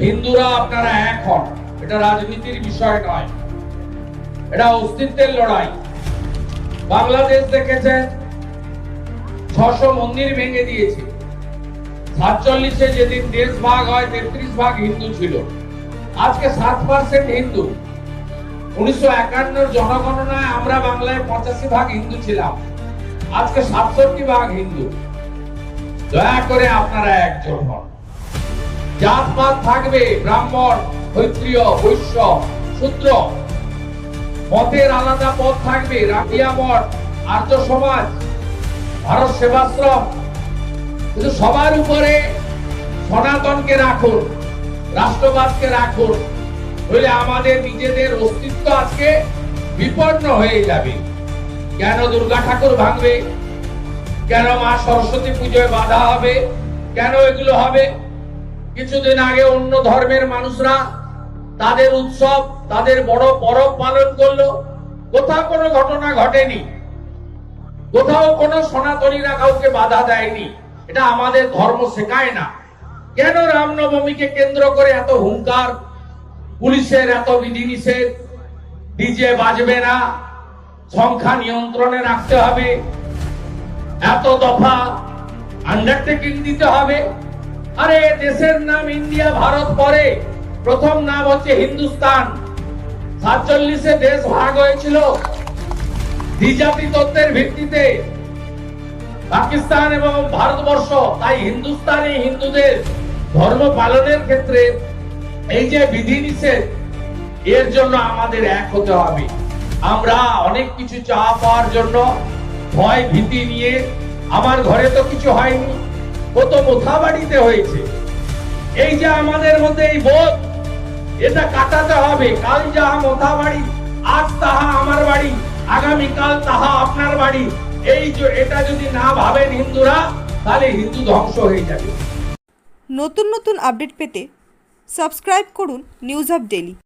হিন্দুরা আপনারা এক হন। এটা রাজনীতির বিষয় নয়। এটা অস্তিত্বের লড়াই। বাংলাদেশ দেখেছেন, ছশো মন্দির ভেঙে দিয়েছে। সাতচল্লিশে যেদিন দেশ ভাগ হয়, তেত্রিশ ভাগ হিন্দু ছিল। আজকে সাত পার্সেন্ট হিন্দু। উনিশশো একান্নর জনগণনায় আমরা বাংলায় পঁচাশি ভাগ হিন্দু ছিলাম। আজকে সাতষট্টি ভাগ হিন্দু। দয়া করে আপনারা একজন হন। জাতপাত থাকবে, ব্রাহ্মণ, ক্ষত্রিয়, বৈশ্য, শূদ্র। মতের আলাদা পথ থাকবে রাখিয়া মঠ, আর্য সমাজ, ভারত সেবাশ্রম। কিন্তু সবার উপরে সনাতনকে রাখুন, রাষ্ট্রবাদকে রাখুন, নইলে আমাদের নিজেদের অস্তিত্ব আজকে বিপন্ন হয়ে যাবে। কেন দুর্গা ঠাকুর ভাঙবে? কেন মা সরস্বতী পুজোয় বাধা হবে? কেন এগুলো হবে? কিছুদিন আগে অন্য ধর্মের মানুষরা তাদের উৎসব, তাদের বড় পরব পালন করল। কোথাও কোনো ঘটনা ঘটেনি। কোথাও কোনো সনাতনীরা কাউকে বাধা দেয়নি। এটা আমাদের ধর্ম শেখায় না। কেন রামনবমীকে কেন্দ্র করে এত হুঙ্কার, পুলিশের এত বিধিনিষেধ? ডিজে বাজবে না। সংখ্যা নিয়ন্ত্রণে রাখতে হবে। এত দফা আন্ডারটেকিং দিতে হবে। আরে, দেশের নাম ইন্ডিয়া, ভারত পরে। প্রথম নাম হচ্ছে হিন্দুস্তান। সাতচল্লিশে দেশ ভাগ হয়েছিল। দ্বিজাতি তত্ত্বের ভিত্তিতে পাকিস্তান এবং ভারতবর্ষ, তাই হিন্দুস্তানি হিন্দুদের ধর্ম পালনের ক্ষেত্রে এই যে বিধিনিষেধ, এর জন্য আমাদের এক হতে হবে। আমরা অনেক কিছু চাওয়া পাওয়ার জন্য ভয় ভীতি নিয়ে, আমার ঘরে তো কিছু হয়নি। কত মোথা বাড়িতে হয়েছে। এই যে আমাদের মধ্যে এই বোধ, এটা কাটাতে হবে। কাল যাহা মোথা বাড়ি আজ তাহা আমার বাড়ি, আগামীকাল তাহা আপনার বাড়ি। এই যে এটা যদি না ভাবেন হিন্দুরা, তাহলে হিন্দু ধ্বংস হয়ে যাবে। নতুন নতুন আপডেট পেতে সাবস্ক্রাইব করুন নিউজ আপ ডেলি